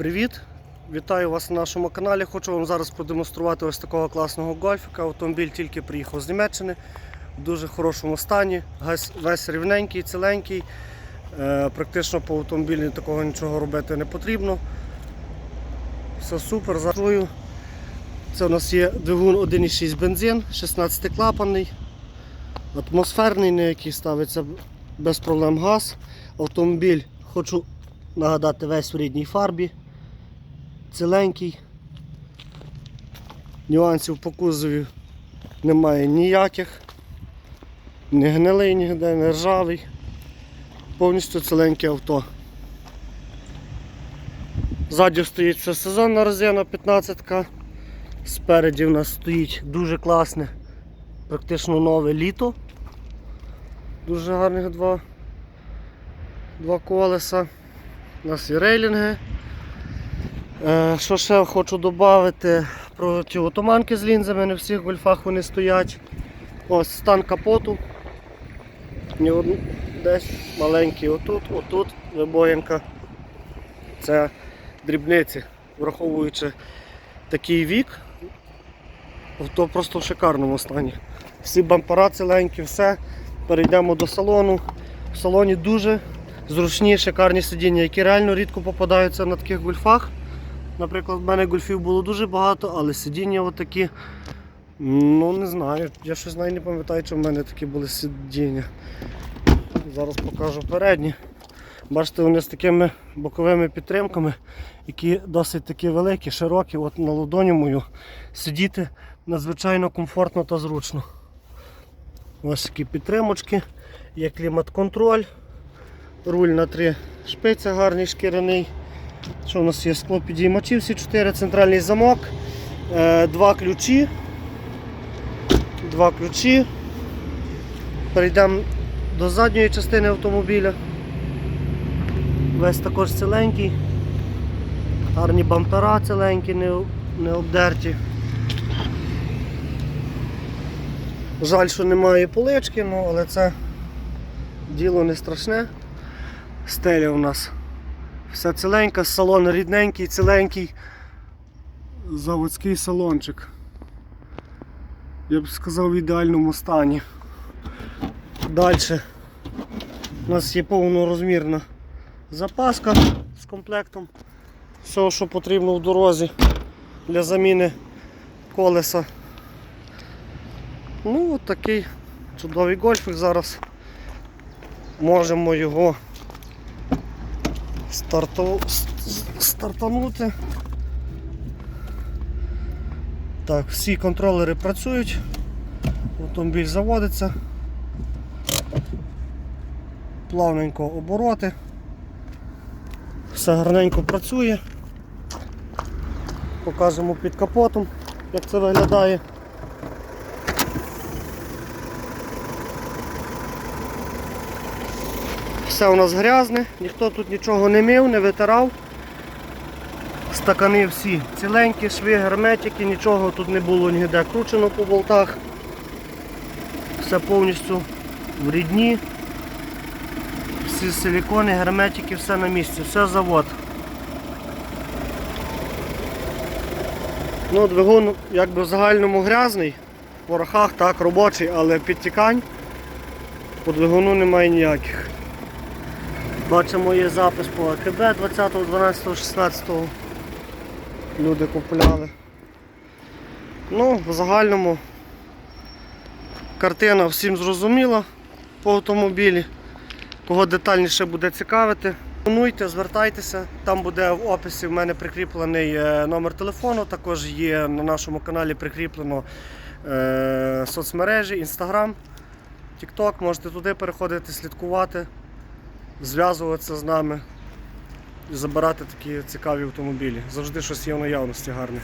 Привіт! Вітаю вас на нашому каналі. Хочу вам зараз продемонструвати ось такого класного гольфика. Автомобіль тільки приїхав з Німеччини в дуже хорошому стані. Весь, рівненький, ціленький. Е, практично по автомобілі такого нічого робити не потрібно. Все супер. Заржую. Це у нас є двигун 1,6 бензин, 16 клапанний, атмосферний, на який ставиться без проблем газ. Автомобіль хочу нагадати весь в рідній фарбі. Ціленький. Нюансів по кузові немає ніяких. Не гнилий ніде, не ржавий. Повністю ціленьке авто. Ззаді стоїть все сезонна резина 15-ка. Спереді в нас стоїть дуже класне, практично нове літо. Дуже гарних два, два колеса. У нас є рейлінги. Е, Що ще хочу додати про ті отоманки з лінзами, не всіх гольфах вони стоять. Ось стан капоту. Десь маленький отут, отут вибоїнка. Це дрібниці, враховуючи такий вік, авто просто в шикарному стані. Всі бампера ціленькі, все. Перейдемо до салону. В салоні дуже зручні, шикарні сидіння, які реально рідко попадаються на таких гольфах. Наприклад, в мене гольфів було дуже багато, але сидіння отакі. Ну не знаю. Я щось навіть не пам'ятаю, чи в мене такі були сидіння. Зараз покажу передні. Бачите, вони з такими боковими підтримками, які досить такі великі, широкі. От на ладоню мою сидіти надзвичайно комфортно та зручно. Ось такі підтримочки, є клімат-контроль, руль на три шпиця гарний шкіряний. Що у нас є скло підіймачів, всі чотири, центральний замок, е, два ключі. Два ключі. Перейдемо до задньої частини автомобіля. Весь також ціленький. Гарні бампера ціленькі, не, не обдерті. Жаль, що немає полички, ну, але це діло не страшне. Стеля у нас все ціленька, салон рідненький, ціленький. Заводський салончик. Я б сказав в ідеальному стані. Далі у нас є повнорозмірна запаска з комплектом. Всього, що потрібно в дорозі для заміни колеса. Ну, от такий чудовий гольфик зараз. Можемо його старту... стартанути. Так, всі контролери працюють, автомобіль заводиться, плавненько обороти, все гарненько працює. Покажемо під капотом, як це виглядає. Все у нас грязне, ніхто тут нічого не мив, не витирав. Стакани всі ціленькі, шви, герметики, нічого тут не було ніде кручено по болтах. Все повністю в рідні. Всі силікони, герметики, все на місці, все завод. Ну, двигун якби в загальному грязний, в порохах так робочий, але підтікань по двигуну немає ніяких. Бачимо, є запис по АКБ 20, 12, 16. Люди купляли. Ну, в загальному картина всім зрозуміла по автомобілі. Кого детальніше буде цікавити, телефонуйте, звертайтеся. Там буде в описі в мене прикріплений е, номер телефону. Також є на нашому каналі прикріплено е, соцмережі, Instagram, TikTok. Можете туди переходити, слідкувати, зв'язуватися з нами і забирати такі цікаві автомобілі. Завжди щось є в наявності гарне.